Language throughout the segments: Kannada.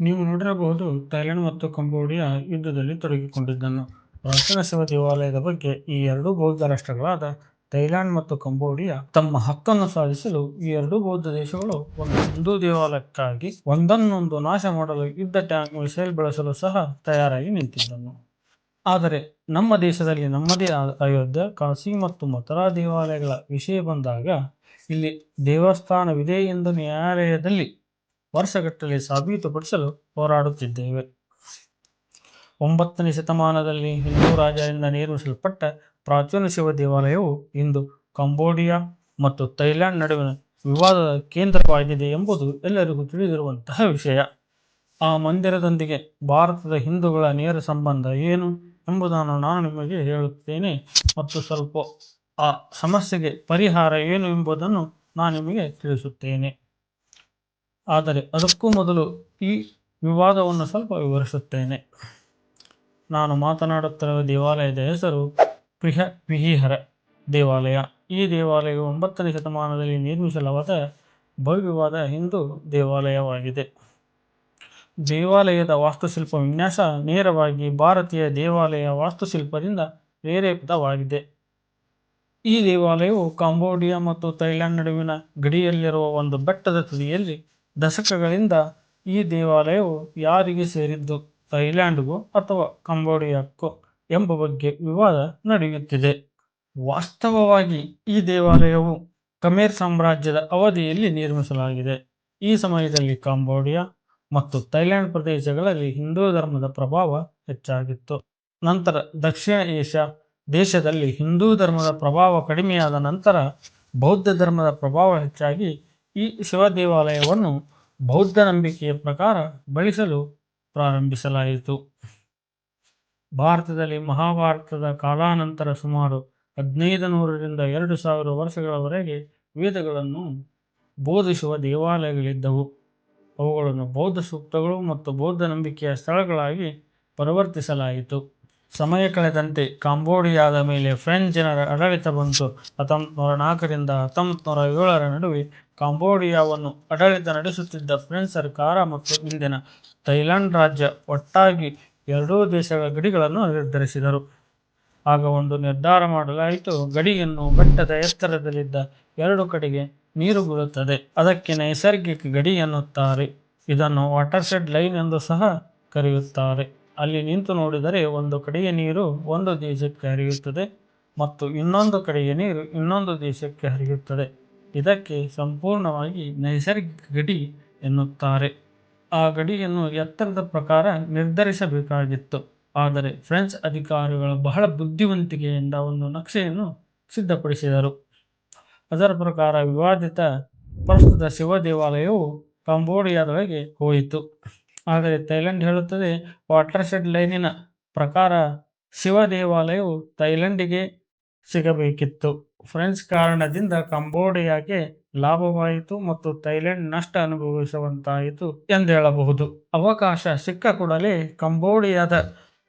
ನೀವು ನೋಡಿರಬಹುದು ಥೈಲ್ಯಾಂಡ್ ಮತ್ತು ಕಂಬೋಡಿಯಾ ಯುದ್ಧದಲ್ಲಿ ತೊಡಗಿಕೊಂಡಿದ್ದನ್ನು. ಪ್ರಾಚೀನ ಶಿವ ದೇವಾಲಯದ ಬಗ್ಗೆ ಈ ಎರಡೂ ಬೌದ್ಧ ರಾಷ್ಟ್ರಗಳಾದ ಥೈಲ್ಯಾಂಡ್ ಮತ್ತು ಕಂಬೋಡಿಯಾ ತಮ್ಮ ಹಕ್ಕನ್ನು ಸಾಧಿಸಲು ಈ ಎರಡೂ ಬೌದ್ಧ ದೇಶಗಳು ಒಂದು ಹಿಂದೂ ದೇವಾಲಯಕ್ಕಾಗಿ ಒಂದನ್ನೊಂದು ನಾಶ ಮಾಡಲು ಯುದ್ಧ ಟ್ಯಾಂಕ್ ಮಿಸೈಲ್ ಬಳಸಲು ಸಹ ತಯಾರಾಗಿ ನಿಂತಿದ್ದನು. ಆದರೆ ನಮ್ಮ ದೇಶದಲ್ಲಿ ನಮ್ಮದೇ ಆದ ಅಯೋಧ್ಯ, ಕಾಶಿ ಮತ್ತು ಮಥುರಾ ದೇವಾಲಯಗಳ ವಿಷಯ ಬಂದಾಗ ಇಲ್ಲಿ ದೇವಸ್ಥಾನವಿದೆ ಎಂದು ನ್ಯಾಯಾಲಯದಲ್ಲಿ ವರ್ಷಗಟ್ಟಲೆ ಸಾಬೀತುಪಡಿಸಲು ಹೋರಾಡುತ್ತಿದ್ದೇವೆ. ಒಂಬತ್ತನೇ ಶತಮಾನದಲ್ಲಿ ಹಿಂದೂ ರಾಜರಿಂದ ನಿರ್ಮಿಸಲ್ಪಟ್ಟ ಪ್ರಾಚೀನ ಶಿವ ದೇವಾಲಯವು ಇಂದು ಕಂಬೋಡಿಯಾ ಮತ್ತು ಥೈಲ್ಯಾಂಡ್ ನಡುವಿನ ವಿವಾದದ ಕೇಂದ್ರವಾಗಿದೆ ಎಂಬುದು ಎಲ್ಲರಿಗೂ ತಿಳಿದಿರುವಂತಹ ವಿಷಯ. ಆ ಮಂದಿರದೊಂದಿಗೆ ಭಾರತದ ಹಿಂದೂಗಳ ನೇರ ಸಂಬಂಧ ಏನು ಎಂಬುದನ್ನು ನಾನು ನಿಮಗೆ ಹೇಳುತ್ತೇನೆ ಮತ್ತು ಸ್ವಲ್ಪ ಆ ಸಮಸ್ಯೆಗೆ ಪರಿಹಾರ ಏನು ಎಂಬುದನ್ನು ನಾನು ನಿಮಗೆ ತಿಳಿಸುತ್ತೇನೆ. ಆದರೆ ಅದಕ್ಕೂ ಮೊದಲು ಈ ವಿವಾದವನ್ನು ಸ್ವಲ್ಪ ವಿವರಿಸುತ್ತೇನೆ. ನಾನು ಮಾತನಾಡುತ್ತಿರುವ ದೇವಾಲಯದ ಹೆಸರು ವಿಹಿಹರ ದೇವಾಲಯ. ಈ ದೇವಾಲಯವು ಒಂಬತ್ತನೇ ಶತಮಾನದಲ್ಲಿ ನಿರ್ಮಿಸಲಾದ ಭವ್ಯವಾದ ಹಿಂದೂ ದೇವಾಲಯವಾಗಿದೆ. ದೇವಾಲಯದ ವಾಸ್ತುಶಿಲ್ಪ ವಿನ್ಯಾಸ ನೇರವಾಗಿ ಭಾರತೀಯ ದೇವಾಲಯ ವಾಸ್ತುಶಿಲ್ಪದಿಂದ ಪ್ರೇರೇಪಿತವಾಗಿದೆ. ಈ ದೇವಾಲಯವು ಕಾಂಬೋಡಿಯಾ ಮತ್ತು ಥೈಲ್ಯಾಂಡ್ ನಡುವಿನ ಗಡಿಯಲ್ಲಿರುವ ಒಂದು ಬೆಟ್ಟದ ತುದಿಯಲ್ಲಿ ದಶಕಗಳಿಂದ ಈ ದೇವಾಲಯವು ಯಾರಿಗೆ ಸೇರಿದ್ದು ಥೈಲ್ಯಾಂಡ್ಗೋ ಅಥವಾ ಕಂಬೋಡಿಯಾಕ್ಕೋ ಎಂಬ ಬಗ್ಗೆ ವಿವಾದ ನಡೆಯುತ್ತಿದೆ. ವಾಸ್ತವವಾಗಿ ಈ ದೇವಾಲಯವು ಕಮೇರ್ ಸಾಮ್ರಾಜ್ಯದ ಅವಧಿಯಲ್ಲಿ ನಿರ್ಮಿಸಲಾಗಿದೆ. ಈ ಸಮಯದಲ್ಲಿ ಕಂಬೋಡಿಯಾ ಮತ್ತು ಥೈಲ್ಯಾಂಡ್ ಪ್ರದೇಶಗಳಲ್ಲಿ ಹಿಂದೂ ಧರ್ಮದ ಪ್ರಭಾವ ಹೆಚ್ಚಾಗಿತ್ತು. ನಂತರ ದಕ್ಷಿಣ ಏಷ್ಯಾ ದೇಶದಲ್ಲಿ ಹಿಂದೂ ಧರ್ಮದ ಪ್ರಭಾವ ಕಡಿಮೆಯಾದ ನಂತರ ಬೌದ್ಧ ಧರ್ಮದ ಪ್ರಭಾವ ಹೆಚ್ಚಾಗಿ ಈ ಶಿವ ದೇವಾಲಯವನ್ನು ಬೌದ್ಧ ನಂಬಿಕೆಯ ಪ್ರಕಾರ ಬಳಸಲು ಪ್ರಾರಂಭಿಸಲಾಯಿತು. ಭಾರತದಲ್ಲಿ ಮಹಾಭಾರತದ ಕಾಲಾನಂತರ ಸುಮಾರು ಹದಿನೈದು ನೂರರಿಂದ ಎರಡು ಸಾವಿರ ವರ್ಷಗಳವರೆಗೆ ವೇದಗಳನ್ನು ಬೋಧಿಸುವ ದೇವಾಲಯಗಳಿದ್ದವು. ಅವುಗಳನ್ನು ಬೌದ್ಧ ಸೂಕ್ತಗಳು ಮತ್ತು ಬೌದ್ಧ ನಂಬಿಕೆಯ ಸ್ಥಳಗಳಾಗಿ ಪರಿವರ್ತಿಸಲಾಯಿತು. ಸಮಯ ಕಳೆದಂತೆ ಕಾಂಬೋಡಿಯಾದ ಮೇಲೆ ಫ್ರೆಂಚ್ ಜನರ ಆಡಳಿತ ಬಂತು. ಹತ್ತೊಂಬತ್ತನೂರ ನಾಲ್ಕರಿಂದ ಹತ್ತೊಂಬತ್ತು ನೂರ ಏಳರ ನಡುವೆ ಕಾಂಬೋಡಿಯಾವನ್ನು ಆಡಳಿತ ನಡೆಸುತ್ತಿದ್ದ ಫ್ರೆಂಚ್ ಸರ್ಕಾರ ಮತ್ತು ಇಂದಿನ ಥೈಲ್ಯಾಂಡ್ ರಾಜ್ಯ ಒಟ್ಟಾಗಿ ಎರಡೂ ದೇಶಗಳ ಗಡಿಗಳನ್ನು ನಿರ್ಧರಿಸಿದರು. ಆಗ ಒಂದು ನಿರ್ಧಾರ ಮಾಡಲಾಯಿತು. ಗಡಿಯನ್ನು ಬೆಟ್ಟದ ಎತ್ತರದಲ್ಲಿದ್ದ ಎರಡು ಕಡೆಗೆ ನೀರು ಬೀಳುತ್ತದೆ. ಅದಕ್ಕೆ ನೈಸರ್ಗಿಕ ಗಡಿ ಎನ್ನುತ್ತಾರೆ. ಇದನ್ನು ವಾಟರ್ಶೆಡ್ ಲೈನ್ ಎಂದು ಸಹ ಕರೆಯುತ್ತಾರೆ. ಅಲ್ಲಿ ನಿಂತು ನೋಡಿದರೆ ಒಂದು ಕಡೆಯ ನೀರು ಒಂದು ದೇಶಕ್ಕೆ ಹರಿಯುತ್ತದೆ ಮತ್ತು ಇನ್ನೊಂದು ಕಡೆಯ ನೀರು ಇನ್ನೊಂದು ದೇಶಕ್ಕೆ ಹರಿಯುತ್ತದೆ. ಇದಕ್ಕೆ ಸಂಪೂರ್ಣವಾಗಿ ನೈಸರ್ಗಿಕ ಗಡಿ ಎನ್ನುತ್ತಾರೆ. ಆ ಗಡಿಯನ್ನು ಎತ್ತರದ ಪ್ರಕಾರ ನಿರ್ಧರಿಸಬೇಕಾಗಿತ್ತು. ಆದರೆ ಫ್ರೆಂಚ್ ಅಧಿಕಾರಿಗಳು ಬಹಳ ಬುದ್ಧಿವಂತಿಕೆಯಿಂದ ಒಂದು ನಕ್ಷೆಯನ್ನು ಸಿದ್ಧಪಡಿಸಿದರು. ಅದರ ಪ್ರಕಾರ ವಿವಾದಿತ ಪ್ರಸ್ತುತ ಶಿವ ದೇವಾಲಯವು ಕಾಂಬೋಡಿಯಾದೊಳಗೆ ಹೋಯಿತು. ಆದರೆ ಥೈಲ್ಯಾಂಡ್ ಹೇಳುತ್ತದೆ ವಾಟರ್ಶೆಡ್ ಲೈನಿನ ಪ್ರಕಾರ ಶಿವ ದೇವಾಲಯವು ಥೈಲ್ಯಾಂಡಿಗೆ ಸಿಗಬೇಕಿತ್ತು. ಫ್ರೆಂಚ್ ಕಾರಣದಿಂದ ಕಂಬೋಡಿಯಾಗೆ ಲಾಭವಾಯಿತು ಮತ್ತು ಥೈಲ್ಯಾಂಡ್ ನಷ್ಟ ಅನುಭವಿಸುವಂತಾಯಿತು ಎಂದೇಳಬಹುದು. ಅವಕಾಶ ಸಿಕ್ಕ ಕೂಡಲೇ ಕಂಬೋಡಿಯಾದ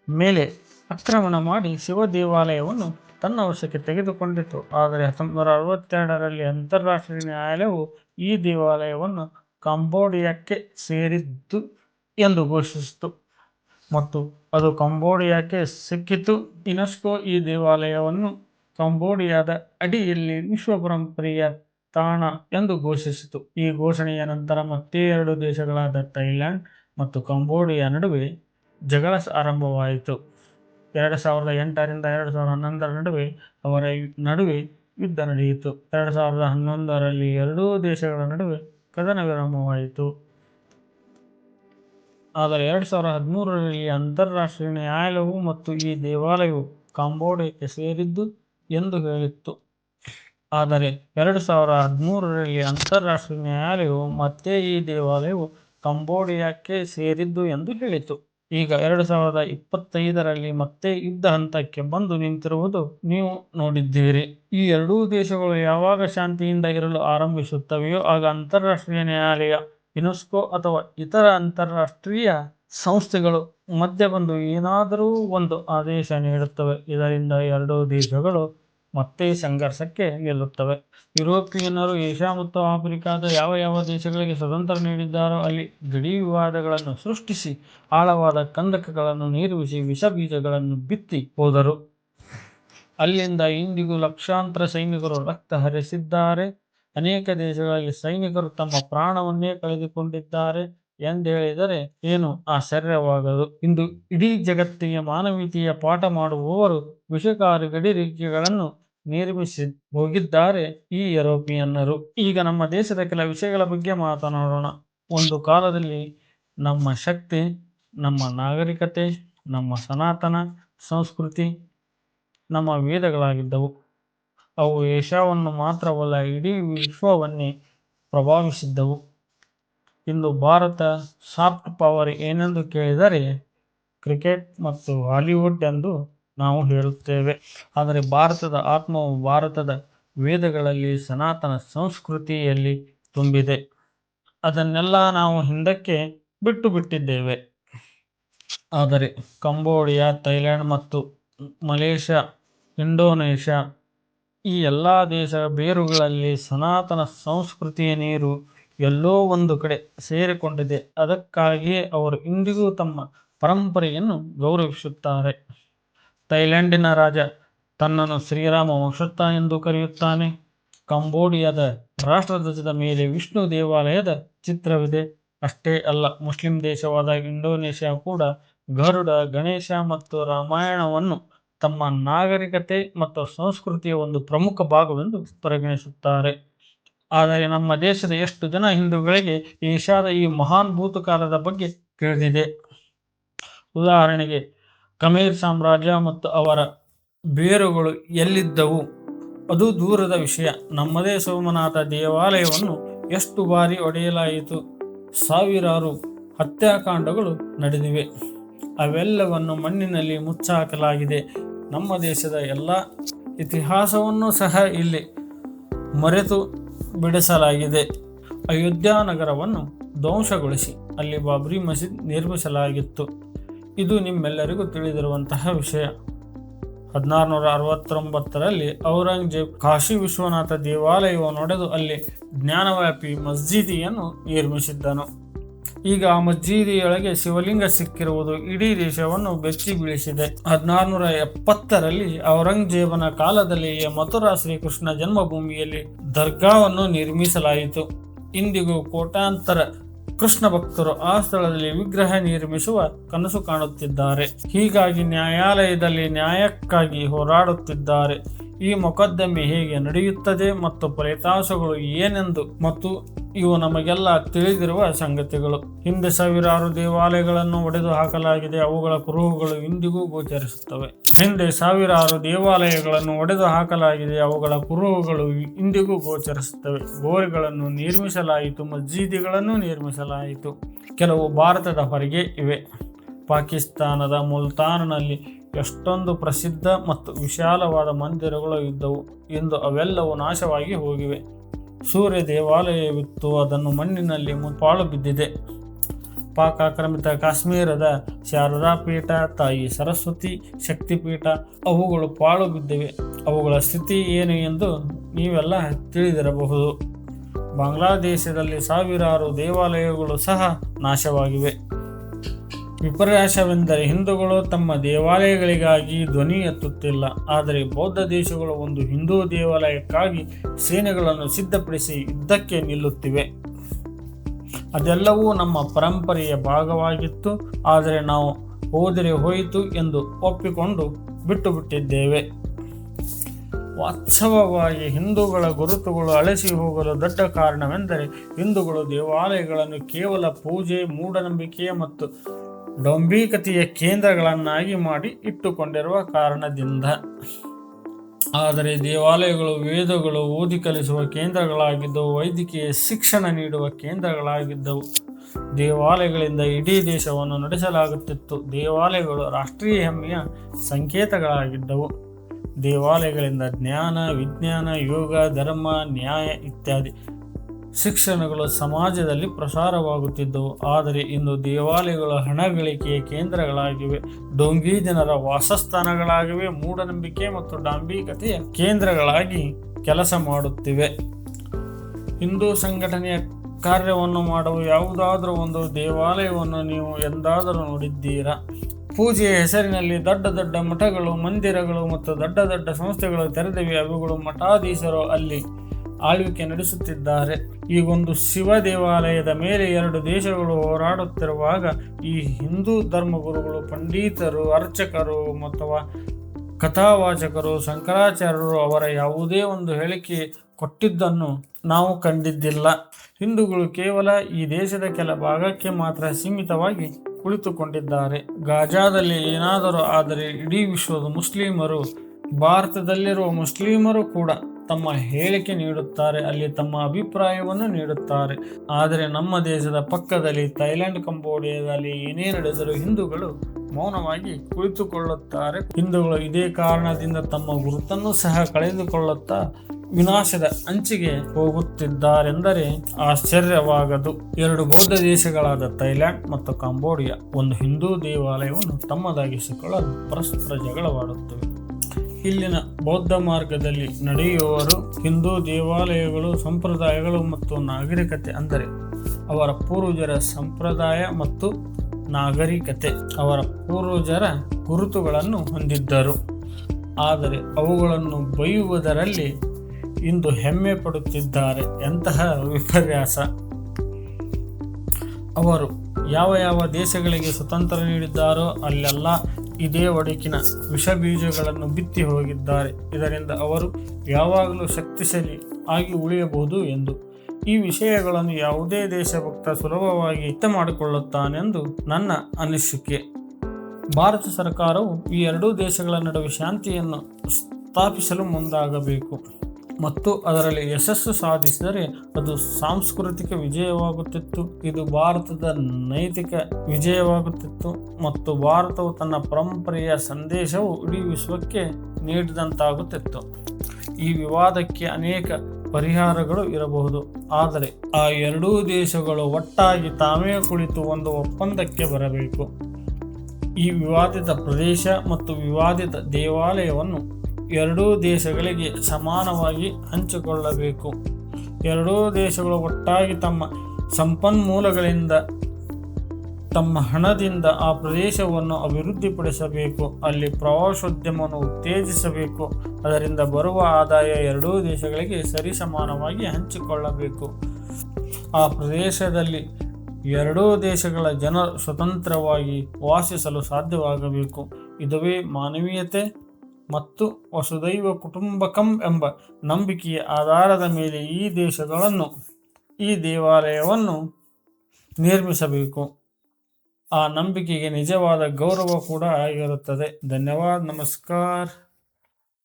ಮೇಲೆ ಆಕ್ರಮಣ ಮಾಡಿ ಶಿವ ದೇವಾಲಯವನ್ನು ತನ್ನ ವಶಕ್ಕೆ ತೆಗೆದುಕೊಂಡಿತು. ಆದರೆ ಹತ್ತೊಂಬತ್ತನೂರ ಅರವತ್ತೆರಡರಲ್ಲಿ ಅಂತಾರಾಷ್ಟ್ರೀಯ ನ್ಯಾಯಾಲಯವು ಈ ದೇವಾಲಯವನ್ನು ಕಂಬೋಡಿಯಾಕ್ಕೆ ಸೇರಿದ್ದು ಎಂದು ಘೋಷಿಸಿತು ಮತ್ತು ಅದು ಕಂಬೋಡಿಯಾಕ್ಕೆ ಸಿಕ್ಕಿತು. ಯುನೆಸ್ಕೋ ಈ ದೇವಾಲಯವನ್ನು ಕಂಬೋಡಿಯಾದ ಅಡಿಯಲ್ಲಿ ವಿಶ್ವ ಪರಂಪರೆಯ ತಾಣ ಎಂದು ಘೋಷಿಸಿತು. ಈ ಘೋಷಣೆಯ ನಂತರ ಮತ್ತೆ ಎರಡು ದೇಶಗಳಾದ ಥೈಲ್ಯಾಂಡ್ ಮತ್ತು ಕಂಬೋಡಿಯಾ ನಡುವೆ ಜಗಳ ಆರಂಭವಾಯಿತು. ಎರಡು ಸಾವಿರದ ಎಂಟರಿಂದ ಎರಡು ಸಾವಿರದ ಹನ್ನೊಂದರ ನಡುವೆ ಅವರ ನಡುವೆ ಯುದ್ಧ ನಡೆಯಿತು. ಎರಡು ಸಾವಿರದ ಹನ್ನೊಂದರಲ್ಲಿ ಎರಡೂ ದೇಶಗಳ ನಡುವೆ ಕದನ ವಿರಾಮವಾಯಿತು. ಆದರೆ ಎರಡು ಸಾವಿರ ಹದಿಮೂರರಲ್ಲಿ ಅಂತಾರಾಷ್ಟ್ರೀಯ ನ್ಯಾಯಾಲಯವು ಮತ್ತು ಈ ದೇವಾಲಯವು ಕಂಬೋಡಿಯಾಕ್ಕೆ ಸೇರಿದ್ದು ಎಂದು ಹೇಳಿತ್ತು ಆದರೆ ಎರಡು ಸಾವಿರ ಹದಿಮೂರರಲ್ಲಿ ಅಂತಾರಾಷ್ಟ್ರೀಯ ನ್ಯಾಯಾಲಯವು ಮತ್ತೆ ಈ ದೇವಾಲಯವು ಕಂಬೋಡಿಯಾಕ್ಕೆ ಸೇರಿದ್ದು ಎಂದು ಹೇಳಿತು. ಈಗ ಎರಡು ಸಾವಿರದ ಇಪ್ಪತ್ತೈದರಲ್ಲಿ ಮತ್ತೆ ಯುದ್ಧ ಹಂತಕ್ಕೆ ಬಂದು ನಿಂತಿರುವುದು ನೀವು ನೋಡಿದ್ದೀರಿ. ಈ ಎರಡೂ ದೇಶಗಳು ಯಾವಾಗ ಶಾಂತಿಯಿಂದ ಇರಲು ಆರಂಭಿಸುತ್ತವೆಯೋ ಆಗ ಅಂತಾರಾಷ್ಟ್ರೀಯ ನ್ಯಾಯಾಲಯ, ಯುನೆಸ್ಕೋ ಅಥವಾ ಇತರ ಅಂತಾರಾಷ್ಟ್ರೀಯ ಸಂಸ್ಥೆಗಳು ಮಧ್ಯೆ ಬಂದು ಏನಾದರೂ ಒಂದು ಆದೇಶ ನೀಡುತ್ತವೆ. ಇದರಿಂದ ಎರಡೂ ದೇಶಗಳು ಮತ್ತೆ ಸಂಘರ್ಷಕ್ಕೆ ಗೆಲ್ಲುತ್ತವೆ. ಯುರೋಪಿಯನ್ನರು ಏಷ್ಯಾ ಮತ್ತು ಆಫ್ರಿಕಾದ ಯಾವ ಯಾವ ದೇಶಗಳಿಗೆ ಸ್ವತಂತ್ರ ನೀಡಿದ್ದಾರೋ ಅಲ್ಲಿ ಗಡಿ ವಿವಾದಗಳನ್ನು ಸೃಷ್ಟಿಸಿ ಆಳವಾದ ಕಂದಕಗಳನ್ನು ನಿರ್ಮಿಸಿ ವಿಷ ಬೀಜಗಳನ್ನು ಬಿತ್ತಿ ಹೋದರು. ಅಲ್ಲಿಂದ ಇಂದಿಗೂ ಲಕ್ಷಾಂತರ ಸೈನಿಕರು ರಕ್ತ ಹರಿಸಿದ್ದಾರೆ. ಅನೇಕ ದೇಶಗಳಲ್ಲಿ ಸೈನಿಕರು ತಮ್ಮ ಪ್ರಾಣವನ್ನೇ ಕಳೆದುಕೊಂಡಿದ್ದಾರೆ ಎಂದು ಹೇಳಿದರೆ ಏನು? ಆಶ್ಚರ್ಯವಾಗದು. ಇಂದು ಇಡೀ ಜಗತ್ತಿಗೆ ಮಾನವೀಯತೆಯ ಪಾಠ ಮಾಡುವವರು ವಿಷಕಾರಿ ಗಡಿ ರೇಖೆಗಳನ್ನು ನಿರ್ಮಿಸಿ ಹೋಗಿದ್ದಾರೆ ಈ ಯುರೋಪಿಯನ್ನರು ಈಗ ನಮ್ಮ ದೇಶದ ಕೆಲ ವಿಷಯಗಳ ಬಗ್ಗೆ ಮಾತನಾಡೋಣ. ಒಂದು ಕಾಲದಲ್ಲಿ ನಮ್ಮ ಶಕ್ತಿ, ನಮ್ಮ ನಾಗರಿಕತೆ, ನಮ್ಮ ಸನಾತನ ಸಂಸ್ಕೃತಿ, ನಮ್ಮ ವೇದಗಳಾಗಿದ್ದವು. ಅವು ಏಷ್ಯಾವನ್ನು ಮಾತ್ರವಲ್ಲ ಇಡೀ ವಿಶ್ವವನ್ನೇ ಪ್ರಭಾವಿಸಿದ್ದವು. ಇಂದು ಭಾರತ ಸಾಫ್ಟ್ ಪವರ್ ಏನೆಂದು ಕೇಳಿದರೆ, ಕ್ರಿಕೆಟ್ ಮತ್ತು ಹಾಲಿವುಡ್ ಎಂದು ನಾವು ಹೇಳುತ್ತೇವೆ. ಆದರೆ ಭಾರತದ ಆತ್ಮವು ಭಾರತದ ವೇದಗಳಲ್ಲಿ ಸನಾತನ ಸಂಸ್ಕೃತಿಯಲ್ಲಿ ತುಂಬಿದೆ. ಅದನ್ನೆಲ್ಲ ನಾವು ಹಿಂದಕ್ಕೆ ಬಿಟ್ಟು ಬಿಟ್ಟಿದ್ದೇವೆ. ಆದರೆ ಕಂಬೋಡಿಯಾ, ಥೈಲ್ಯಾಂಡ್ ಮತ್ತು ಮಲೇಷ್ಯಾ, ಇಂಡೋನೇಷ್ಯಾ ಈ ಎಲ್ಲ ದೇಶ ಬೇರುಗಳಲ್ಲಿ ಸನಾತನ ಸಂಸ್ಕೃತಿಯ ನೀರು ಎಲ್ಲೋ ಒಂದು ಕಡೆ ಸೇರಿಕೊಂಡಿದೆ. ಅದಕ್ಕಾಗಿಯೇ ಅವರು ಇಂದಿಗೂ ತಮ್ಮ ಪರಂಪರೆಯನ್ನು ಗೌರವಿಸುತ್ತಾರೆ. ಥೈಲ್ಯಾಂಡಿನ ರಾಜ ತನ್ನನ್ನು ಶ್ರೀರಾಮ ವಂಶತ್ತ ಎಂದು ಕರೆಯುತ್ತಾನೆ. ಕಂಬೋಡಿಯಾದ ರಾಷ್ಟ್ರಧ್ವಜದ ಮೇಲೆ ವಿಷ್ಣು ದೇವಾಲಯದ ಚಿತ್ರವಿದೆ. ಅಷ್ಟೇ ಅಲ್ಲ, ಮುಸ್ಲಿಂ ದೇಶವಾದ ಇಂಡೋನೇಷ್ಯಾ ಕೂಡ ಗರುಡ, ಗಣೇಶ ಮತ್ತು ರಾಮಾಯಣವನ್ನು ತಮ್ಮ ನಾಗರಿಕತೆ ಮತ್ತು ಸಂಸ್ಕೃತಿಯ ಒಂದು ಪ್ರಮುಖ ಭಾಗವೆಂದು ಪರಿಗಣಿಸುತ್ತಾರೆ. ಆದರೆ ನಮ್ಮ ದೇಶದ ಎಷ್ಟು ಜನ ಹಿಂದೂಗಳಿಗೆ ಏಷ್ಯಾದ ಈ ಮಹಾನ್ ಭೂತಕಾಲದ ಬಗ್ಗೆ ತಿಳಿದಿದೆ? ಉದಾಹರಣೆಗೆ ಕಮೇರ್ ಸಾಮ್ರಾಜ್ಯ ಮತ್ತು ಅವರ ಬೇರುಗಳು ಎಲ್ಲಿದ್ದವು? ಅದು ದೂರದ ವಿಷಯ. ನಮ್ಮದೇ ಸೋಮನಾಥ ದೇವಾಲಯವನ್ನು ಎಷ್ಟು ಬಾರಿ ಒಡೆಯಲಾಯಿತು? ಸಾವಿರಾರು ಹತ್ಯಾಕಾಂಡಗಳು ನಡೆದಿವೆ. ಅವೆಲ್ಲವನ್ನು ಮಣ್ಣಿನಲ್ಲಿ ಮುಚ್ಚಾಕಲಾಗಿದೆ. ನಮ್ಮ ದೇಶದ ಎಲ್ಲ ಇತಿಹಾಸವನ್ನು ಸಹ ಇಲ್ಲಿ ಮರೆತು ಬಿಡಿಸಲಾಗಿದೆ. ಅಯೋಧ್ಯ ನಗರವನ್ನು ಧ್ವಂಸಗೊಳಿಸಿ ಅಲ್ಲಿ ಬಾಬ್ರಿ ಮಸೀದ್ ನಿರ್ಮಿಸಲಾಗಿತ್ತು. ಇದು ನಿಮ್ಮೆಲ್ಲರಿಗೂ ತಿಳಿದಿರುವಂತಹ ವಿಷಯ. ಹದಿನಾರುನೂರ ಅರವತ್ತೊಂಬತ್ತರಲ್ಲಿ ಔರಂಗಜೇಬ್ ಕಾಶಿ ವಿಶ್ವನಾಥ ದೇವಾಲಯವನ್ನು ಒಡೆದು ಅಲ್ಲಿ ಜ್ಞಾನವ್ಯಾಪಿ ಮಸ್ಜಿದಿಯನ್ನು ನಿರ್ಮಿಸಿದ್ದನು. ಈಗ ಆ ಮಜ್ಜೀದಿಯೊಳಗೆ ಶಿವಲಿಂಗ ಸಿಕ್ಕಿರುವುದು ಇಡೀ ದೇಶವನ್ನು ಬೆಚ್ಚಿ ಬೀಳಿಸಿದೆ ಹದಿನಾರುನೂರ ಎಪ್ಪತ್ತರಲ್ಲಿ ಔರಂಗಜೇಬನ ಕಾಲದಲ್ಲಿ ಮಥುರಾ ಶ್ರೀಕೃಷ್ಣ ಜನ್ಮಭೂಮಿಯಲ್ಲಿ ದರ್ಗಾವನ್ನು ನಿರ್ಮಿಸಲಾಯಿತು. ಇಂದಿಗೂ ಕೋಟಾಂತರ ಕೃಷ್ಣ ಭಕ್ತರು ಆ ಸ್ಥಳದಲ್ಲಿ ವಿಗ್ರಹ ನಿರ್ಮಿಸುವ ಕನಸು ಕಾಣುತ್ತಿದ್ದಾರೆ. ಹೀಗಾಗಿ ನ್ಯಾಯಾಲಯದಲ್ಲಿ ನ್ಯಾಯಕ್ಕಾಗಿ ಹೋರಾಡುತ್ತಿದ್ದಾರೆ. ಈ ಮೊಕದ್ದಮೆ ಹೇಗೆ ನಡೆಯುತ್ತದೆ ಮತ್ತು ಫಲಿತಾಂಶಗಳು ಏನೆಂದು ಮತ್ತು ಇವು ನಮಗೆಲ್ಲ ತಿಳಿದಿರುವ ಸಂಗತಿಗಳು. ಹಿಂದೆ ಸಾವಿರಾರು ದೇವಾಲಯಗಳನ್ನು ಒಡೆದು ಹಾಕಲಾಗಿದೆ. ಅವುಗಳ ಕುರುಹುಗಳು ಇಂದಿಗೂ ಗೋಚರಿಸುತ್ತವೆ. ಹಿಂದೆ ಸಾವಿರಾರು ದೇವಾಲಯಗಳನ್ನು ಒಡೆದು ಹಾಕಲಾಗಿದೆ. ಅವುಗಳ ಕುರುಹುಗಳು ಇಂದಿಗೂ ಗೋಚರಿಸುತ್ತವೆ. ಗೋರಿಗಳನ್ನು ನಿರ್ಮಿಸಲಾಯಿತು ಮಸ್ಜಿದಿಗಳನ್ನು ನಿರ್ಮಿಸಲಾಯಿತು. ಕೆಲವು ಭಾರತದ ಹೊರಗೆ ಇವೆ. ಪಾಕಿಸ್ತಾನದ ಮುಲ್ತಾನ್ನಲ್ಲಿ ಎಷ್ಟೊಂದು ಪ್ರಸಿದ್ಧ ಮತ್ತು ವಿಶಾಲವಾದ ಮಂದಿರಗಳು ಇದ್ದವು. ಇಂದು ಅವೆಲ್ಲವೂ ನಾಶವಾಗಿ ಹೋಗಿವೆ. ಸೂರ್ಯ ದೇವಾಲಯವಿತ್ತು. ಅದನ್ನು ಮಣ್ಣಿನಲ್ಲಿ ಪಾಳು ಬಿದ್ದಿದೆ. ಪಾಕ ಆಕ್ರಮಿತ ಕಾಶ್ಮೀರದ ಶಾರದಾ ಪೀಠ ತಾಯಿ ಸರಸ್ವತಿ ಶಕ್ತಿಪೀಠ, ಅವುಗಳು ಪಾಳು ಬಿದ್ದಿವೆ. ಅವುಗಳ ಸ್ಥಿತಿ ಏನು ಎಂದು ನೀವೆಲ್ಲ ತಿಳಿದಿರಬಹುದು. ಬಾಂಗ್ಲಾದೇಶದಲ್ಲಿ ಸಾವಿರಾರು ದೇವಾಲಯಗಳು ಸಹ ನಾಶವಾಗಿವೆ. ವಿಪರ್ಯಾಸವೆಂದರೆ ಹಿಂದೂಗಳು ತಮ್ಮ ದೇವಾಲಯಗಳಿಗಾಗಿ ಧ್ವನಿ ಎತ್ತುತ್ತಿಲ್ಲ. ಆದರೆ ಬೌದ್ಧ ದೇಶಗಳು ಒಂದು ಹಿಂದೂ ದೇವಾಲಯಕ್ಕಾಗಿ ಸೇನೆಗಳನ್ನು ಸಿದ್ಧಪಡಿಸಿ ಯುದ್ಧಕ್ಕೆ ನಿಲ್ಲುತ್ತಿವೆ. ಅದೆಲ್ಲವೂ ನಮ್ಮ ಪರಂಪರೆಯ ಭಾಗವಾಗಿತ್ತು. ಆದರೆ ನಾವು ಹೋದರೆ ಹೋಯಿತು ಎಂದು ಒಪ್ಪಿಕೊಂಡು ಬಿಟ್ಟು ಬಿಟ್ಟಿದ್ದೇವೆ ವಾಸ್ತವವಾಗಿ ಹಿಂದೂಗಳ ಗುರುತುಗಳು ಅಳಿಸಿ ಹೋಗಲು ದೊಡ್ಡ ಕಾರಣವೆಂದರೆ ಹಿಂದೂಗಳು ದೇವಾಲಯಗಳನ್ನು ಕೇವಲ ಪೂಜೆ, ಮೂಢನಂಬಿಕೆ ಮತ್ತು ಡೊಂಬಿಕತೆಯ ಕೇಂದ್ರಗಳನ್ನಾಗಿ ಮಾಡಿ ಇಟ್ಟುಕೊಂಡಿರುವ ಕಾರಣದಿಂದ. ಆದರೆ ದೇವಾಲಯಗಳು, ವೇದಗಳು, ಓದಿ ಕಲಿಸುವ ಕೇಂದ್ರಗಳಾಗಿದ್ದವು, ವೈದ್ಯಕೀಯ ಶಿಕ್ಷಣ ನೀಡುವ ಕೇಂದ್ರಗಳಾಗಿದ್ದವು. ದೇವಾಲಯಗಳಿಂದ ಇಡೀ ದೇಶವನ್ನು ನಡೆಸಲಾಗುತ್ತಿತ್ತು. ದೇವಾಲಯಗಳು ರಾಷ್ಟ್ರೀಯ ಹೆಮ್ಮೆಯ ಸಂಕೇತಗಳಾಗಿದ್ದವು. ದೇವಾಲಯಗಳಿಂದ ಜ್ಞಾನ, ವಿಜ್ಞಾನ, ಯೋಗ, ಧರ್ಮ, ನ್ಯಾಯ ಇತ್ಯಾದಿ. ಶಿಕ್ಷಣಗಳು ಸಮಾಜದಲ್ಲಿ ಪ್ರಸಾರವಾಗುತ್ತಿದ್ದವು. ಆದರೆ ಇಂದು ದೇವಾಲಯಗಳು ಹಣ ಗಳಿಕೆಯ ಕೇಂದ್ರಗಳಾಗಿವೆ. ಡೊಂಗಿ ಜನರ ವಾಸಸ್ಥಾನಗಳಾಗಿವೆ. ಮೂಢನಂಬಿಕೆ ಮತ್ತು ಡಾಂಬಿಕತೆಯ ಕೇಂದ್ರಗಳಾಗಿ ಕೆಲಸ ಮಾಡುತ್ತಿವೆ. ಹಿಂದೂ ಸಂಘಟನೆಯ ಕಾರ್ಯವನ್ನು ಮಾಡುವ ಯಾವುದಾದರೂ ಒಂದು ದೇವಾಲಯವನ್ನು ನೀವು ಎಂದಾದರೂ ನೋಡಿದ್ದೀರಾ? ಪೂಜೆಯ ಹೆಸರಿನಲ್ಲಿ ದೊಡ್ಡ ದೊಡ್ಡ ಮಠಗಳು, ಮಂದಿರಗಳು ಮತ್ತು ದೊಡ್ಡ ದೊಡ್ಡ ಸಂಸ್ಥೆಗಳು ತೆರೆದಿವೆ. ಅವುಗಳು ಮಠಾಧೀಶರು ಅಲ್ಲಿ ಆಳ್ವಿಕೆ ನಡೆಸುತ್ತಿದ್ದಾರೆ. ಈಗೊಂದು ಶಿವ ದೇವಾಲಯದ ಮೇಲೆ ಎರಡು ದೇಶಗಳು ಹೋರಾಡುತ್ತಿರುವಾಗ ಈ ಹಿಂದೂ ಧರ್ಮಗುರುಗಳು ಪಂಡಿತರು, ಅರ್ಚಕರು ಅಥವಾ ಕಥಾವಾಚಕರು, ಶಂಕರಾಚಾರ್ಯರು ಅವರ ಯಾವುದೇ ಒಂದು ಹೇಳಿಕೆ ಕೊಟ್ಟಿದ್ದನ್ನು ನಾವು ಕಂಡಿದ್ದಿಲ್ಲ. ಹಿಂದೂಗಳು ಕೇವಲ ಈ ದೇಶದ ಕೆಲ ಭಾಗಕ್ಕೆ ಮಾತ್ರ ಸೀಮಿತವಾಗಿ ಕುಳಿತುಕೊಂಡಿದ್ದಾರೆ. ಗಾಜಾದಲ್ಲಿ ಏನಾದರೂ ಆದರೆ ಇಡೀ ವಿಶ್ವದ ಮುಸ್ಲಿಮರು, ಭಾರತದಲ್ಲಿರುವ ಮುಸ್ಲಿಮರು ಕೂಡ ತಮ್ಮ ಹೇಳಿಕೆ ನೀಡುತ್ತಾರೆ, ಅಲ್ಲಿ ತಮ್ಮ ಅಭಿಪ್ರಾಯವನ್ನು ನೀಡುತ್ತಾರೆ. ಆದರೆ ನಮ್ಮ ದೇಶದ ಪಕ್ಕದಲ್ಲಿ, ಥೈಲ್ಯಾಂಡ್, ಕಂಬೋಡಿಯಾದಲ್ಲಿ ಏನೇ ನಡೆದರೂ ಹಿಂದೂಗಳು ಮೌನವಾಗಿ ಕುಳಿತುಕೊಳ್ಳುತ್ತಾರೆ. ಹಿಂದೂಗಳು ಇದೇ ಕಾರಣದಿಂದ ತಮ್ಮ ಗುರುತನ್ನು ಸಹ ಕಳೆದುಕೊಳ್ಳುತ್ತಾ ವಿನಾಶದ ಅಂಚಿಗೆ ಹೋಗುತ್ತಿದ್ದಾರೆಂದರೆ ಆಶ್ಚರ್ಯವಾಗದು. ಎರಡು ಬೌದ್ಧ ದೇಶಗಳಾದ ಥೈಲ್ಯಾಂಡ್ ಮತ್ತು ಕಾಂಬೋಡಿಯಾ ಒಂದು ಹಿಂದೂ ದೇವಾಲಯವನ್ನು ತಮ್ಮದಾಗಿಸಿಕೊಳ್ಳಲು ಪರಸ್ಪರ ಜಗಳವಾಡುತ್ತವೆ. ಇಲ್ಲಿನ ಬೌದ್ಧ ಮಾರ್ಗದಲ್ಲಿ ನಡೆಯುವವರು ಹಿಂದೂ ದೇವಾಲಯಗಳು, ಸಂಪ್ರದಾಯಗಳು ಮತ್ತು ನಾಗರಿಕತೆ ಅಂದರೆ ಅವರ ಪೂರ್ವಜರ ಸಂಪ್ರದಾಯ ಮತ್ತು ನಾಗರಿಕತೆ, ಅವರ ಪೂರ್ವಜರ ಗುರುತುಗಳನ್ನು ಹೊಂದಿದ್ದರು. ಆದರೆ ಅವುಗಳನ್ನು ಬೈಯುವುದರಲ್ಲಿ ಇಂದು ಹೆಮ್ಮೆ ಪಡುತ್ತಿದ್ದಾರೆ ಎಂತಹ ವಿಪರ್ಯಾಸ. ಅವರು ಯಾವ ಯಾವ ದೇಶಗಳಿಗೆ ಸ್ವತಂತ್ರ ನೀಡಿದ್ದಾರೋ ಅಲ್ಲೆಲ್ಲ ಇದೇ ಒಡಕಿನ ವಿಷ ಬೀಜಗಳನ್ನು ಬಿತ್ತಿ ಹೋಗಿದ್ದಾರೆ. ಇದರಿಂದ ಅವರು ಯಾವಾಗಲೂ ಶಕ್ತಿಶಾಲಿ ಆಗಿ ಉಳಿಯಬಹುದು ಎಂದು ಈ ವಿಷಯಗಳನ್ನು ಯಾವುದೇ ದೇಶಭಕ್ತ ಸುಲಭವಾಗಿ ಅರ್ಥ ಮಾಡಿಕೊಳ್ಳುತ್ತಾನೆಂದು ನನ್ನ ಅನಿಸಿಕೆ. ಭಾರತ ಸರ್ಕಾರವು ಈ ಎರಡೂ ದೇಶಗಳ ನಡುವೆ ಶಾಂತಿಯನ್ನು ಸ್ಥಾಪಿಸಲು ಮುಂದಾಗಬೇಕು. ಮತ್ತು ಅದರಲ್ಲಿ ಯಶಸ್ಸು ಸಾಧಿಸಿದರೆ ಅದು ಸಾಂಸ್ಕೃತಿಕ ವಿಜಯವಾಗುತ್ತಿತ್ತು. ಇದು ಭಾರತದ ನೈತಿಕ ವಿಜಯವಾಗುತ್ತಿತ್ತು ಮತ್ತು ಭಾರತವು ತನ್ನ ಪರಂಪರೆಯ ಸಂದೇಶವು ಇಡೀ ವಿಶ್ವಕ್ಕೆ ನೀಡಿದಂತಾಗುತ್ತಿತ್ತು. ಈ ವಿವಾದಕ್ಕೆ ಅನೇಕ ಪರಿಹಾರಗಳು ಇರಬಹುದು. ಆದರೆ ಆ ಎರಡೂ ದೇಶಗಳು ಒಟ್ಟಾಗಿ ತಾವೇ ಕುಳಿತು ಒಂದು ಒಪ್ಪಂದಕ್ಕೆ ಬರಬೇಕು. ಈ ವಿವಾದಿತ ಪ್ರದೇಶ ಮತ್ತು ವಿವಾದಿತ ದೇವಾಲಯವನ್ನು ಎರಡೂ ದೇಶಗಳಿಗೆ ಸಮಾನವಾಗಿ ಹಂಚಿಕೊಳ್ಳಬೇಕು. ಎರಡೂ ದೇಶಗಳು ಒಟ್ಟಾಗಿ ತಮ್ಮ ಸಂಪನ್ಮೂಲಗಳಿಂದ, ತಮ್ಮ ಹಣದಿಂದ ಆ ಪ್ರದೇಶವನ್ನು ಅಭಿವೃದ್ಧಿಪಡಿಸಬೇಕು. ಅಲ್ಲಿ ಪ್ರವಾಸೋದ್ಯಮವನ್ನು ಉತ್ತೇಜಿಸಬೇಕು. ಅದರಿಂದ ಬರುವ ಆದಾಯ ಎರಡೂ ದೇಶಗಳಿಗೆ ಸರಿಸಮಾನವಾಗಿ ಹಂಚಿಕೊಳ್ಳಬೇಕು. ಆ ಪ್ರದೇಶದಲ್ಲಿ ಎರಡೂ ದೇಶಗಳ ಜನರು ಸ್ವತಂತ್ರವಾಗಿ ವಾಸಿಸಲು ಸಾಧ್ಯವಾಗಬೇಕು. ಇದುವೇ ಮಾನವೀಯತೆ ಮತ್ತು ವಸುದೈವ ಕುಟುಂಬಕಂ ಎಂಬ ನಂಬಿಕೆಯ ಆಧಾರದ ಮೇಲೆ ಈ ದೇಶಗಳನ್ನು, ಈ ದೇವಾಲಯವನ್ನು ನಿರ್ಮಿಸಬೇಕು. ಆ ನಂಬಿಕೆಗೆ ನಿಜವಾದ ಗೌರವ ಕೂಡ ಆಗಿರುತ್ತದೆ. ಧನ್ಯವಾದ. ನಮಸ್ಕಾರ.